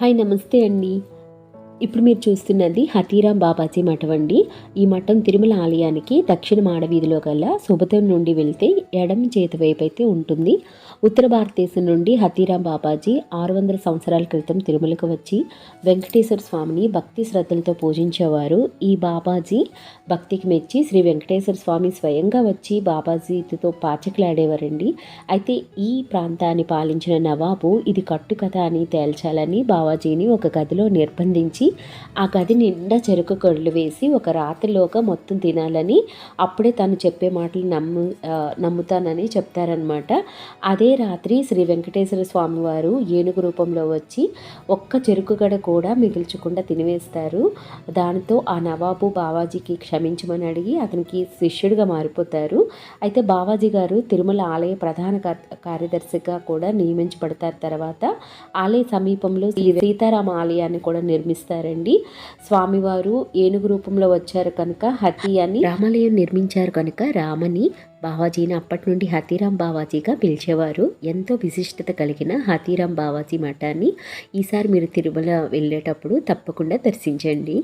Hi నమస్తే అండి. ఇప్పుడు మీరు చూస్తున్నది హతీరాం బాబాజీ మఠం అండి. ఈ మఠం తిరుమల ఆలయానికి దక్షిణ మాడవీధిలో గల శుభతం నుండి వెళ్తే ఎడమ చేతి వైపు అయితే ఉంటుంది. ఉత్తర భారతదేశం నుండి హతీరాం బాబాజీ ఆరు వందల సంవత్సరాల క్రితం తిరుమలకు వచ్చి వెంకటేశ్వర స్వామిని భక్తి శ్రద్ధలతో పూజించేవారు. ఈ బాబాజీ భక్తికి మెచ్చి శ్రీ వెంకటేశ్వర స్వామి స్వయంగా వచ్చి బాబాజీతో పాచకులాడేవారండి అయితే ఈ ప్రాంతాన్ని పాలించిన నవాబు ఇది కట్టుకథ అని తేల్చాలని బాబాజీని ఒక గదిలో నిర్బంధించి ఆ గది నిండా చెరుకు కళ్ళు వేసి ఒక రాత్రిలోగా మొత్తం తినాలని అప్పుడే తను చెప్పే మాటలు నమ్ము నమ్ముతానని చెప్తారనమాట అదే రాత్రి శ్రీ వెంకటేశ్వర స్వామివారు ఏనుగు రూపంలో వచ్చి ఒక్క చెరుకు గడ కూడా మిగిల్చకుండా తినివేస్తారు. దానితో ఆ నవాబు బావాజీకి క్షమించమని అడిగి అతనికి శిష్యుడిగా మారిపోతారు. అయితే బావాజీ గారు తిరుమల ఆలయ ప్రధాన కార్యదర్శిగా కూడా నియమించబడతారు. తర్వాత ఆలయ సమీపంలో సీతారామ ఆలయాన్ని కూడా నిర్మిస్తారండి. స్వామివారు ఏనుగు రూపంలో వచ్చారు కనుక హతి అని రామాలయం నిర్మించారు కనుక రామని బావాజీని అప్పటి నుండి హతీరాం బావాజీగా పిలిచేవారు. ఎంతో విశిష్టత కలిగిన హతీరాం బావాజీ మఠాన్ని ఈసారి మీరు తిరుమల వెళ్ళేటప్పుడు తప్పకుండా దర్శించండి.